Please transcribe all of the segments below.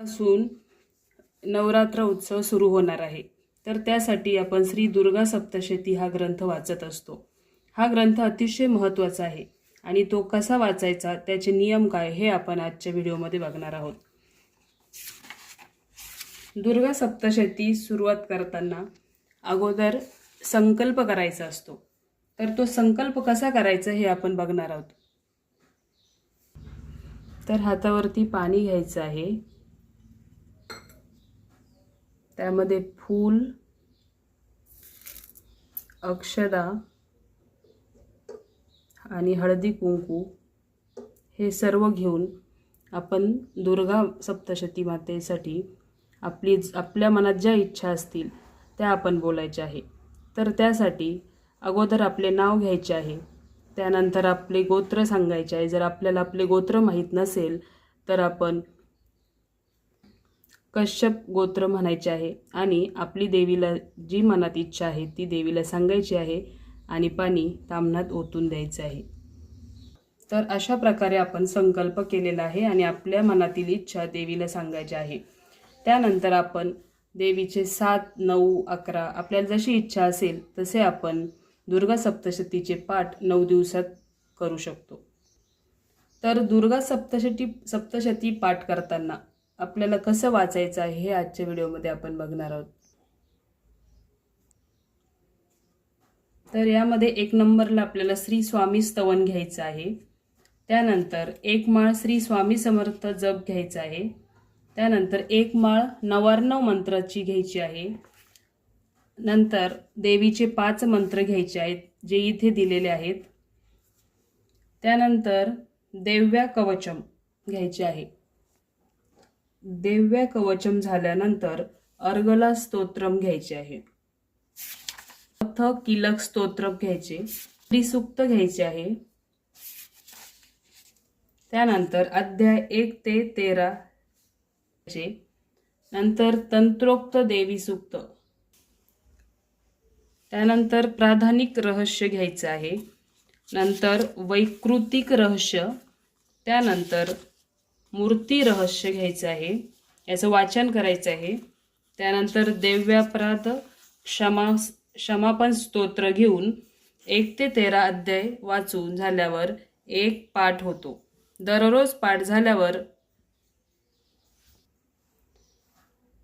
पासून नवरात्र उत्सव सुरू होणार आहे. तर त्यासाठी आपण श्री दुर्गा सप्तशती हा ग्रंथ वाचत असतो. हा ग्रंथ अतिशय महत्त्वाचा आहे आणि तो कसा वाचायचा त्याचे नियम काय हे आपण आजच्या व्हिडिओमध्ये बघणार आहोत. दुर्गा सप्तशती सुरुवात करताना अगोदर संकल्प करायचा असतो. तर तो संकल्प कसा करायचा हे आपण बघणार आहोत. तर हातावरती पाणी घ्यायचं आहे. त्यामध्ये फूल अक्षदा आणि हळदी कुंकू हे सर्व घेऊन आपण दुर्गा सप्तशती मातेसाठी आपली आपल्या मनात ज्या इच्छा असतील त्या आपण बोलायच्या आहे. तर त्यासाठी अगोदर आपले नाव घ्यायचे आहे. त्यानंतर आपले गोत्र सांगायचे आहे. जर आपल्याला आपले गोत्र माहीत नसेल तर आपण कश्यप गोत्र म्हणायचे आहे आणि आपली देवीला जी मनात इच्छा आहे ती देवीला सांगायची आहे आणि पाणी तामणात ओतून द्यायचं आहे. तर अशा प्रकारे आपण संकल्प केलेला आहे आणि आपल्या मनातील इच्छा देवीला सांगायची आहे. त्यानंतर आपण देवीचे सात नऊ अकरा आपल्याला जशी इच्छा असेल तसे आपण दुर्गा सप्तशतीचे पाठ नऊ दिवसात करू शकतो. तर दुर्गा सप्तशती सप्तशती पाठ करताना आपल्याला कसं वाचायचं आहे हे आजच्या व्हिडिओमध्ये आपण बघणार आहोत. तर यामध्ये एक नंबरला आपल्याला श्री स्वामी स्तवन घ्यायचं आहे. त्यानंतर एक माळ श्री स्वामी समर्थ जप घ्यायचा आहे. त्यानंतर एक माळ नवार्णव मंत्राची घ्यायची आहे. नंतर देवीचे पाच मंत्र घ्यायचे आहेत जे इथे दिलेले आहेत. त्यानंतर देव्या कवचम घ्यायचे आहे. देव्य कवचम झाल्यानंतर अर्गला स्तोत्रम घ्यायचे आहे. अथ किलक स्तोत्र घ्यायचे त्रिसुक्त घ्यायचे आहे. त्यानंतर अध्याय एक ते तेरा चे नंतर तंत्रोक्त देवी सुक्त. त्यानंतर प्राधानिक रहस्य घ्यायचं आहे. नंतर वैकृतिक रहस्य. त्यानंतर मूर्ती रहस्य घ्यायचं आहे. याचं वाचन करायचं आहे. त्यानंतर देव्यापराध क्षमा क्षमापण स्तोत्र घेऊन एक ते तेरा अध्याय वाचून झाल्यावर एक पाठ होतो. दररोज पाठ झाल्यावर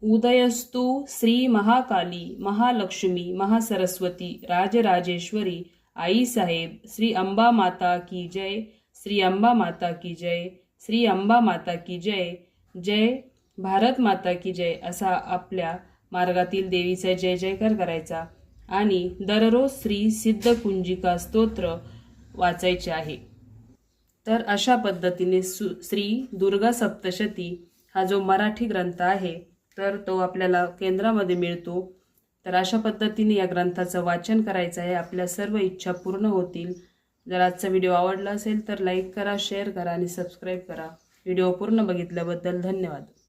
उदयस्तु श्री महाकाली महालक्ष्मी महासरस्वती राजराजेश्वरी आई साहेब श्री अंबा माता की जय श्री अंबा माता की जय श्री अंबा माता की जय जय भारत माता की जय असा आपल्या मार्गातील देवीचा जय जयकार करायचा आणि दररोज श्री सिद्धकुंजिका स्तोत्र वाचायचे आहे. तर अशा पद्धतीने सु श्री दुर्गा सप्तशती हा जो मराठी ग्रंथ आहे तर तो आपल्याला केंद्रामध्ये मिळतो. तर अशा पद्धतीने या ग्रंथाचं वाचन करायचं आहे. आपल्या सर्व इच्छा पूर्ण होतील. जर आजचा व्हिडिओ आवडला असेल तर लाईक करा शेअर करा आणि सबस्क्राईब करा. व्हिडिओ पूर्ण बघितल्याबद्दल धन्यवाद.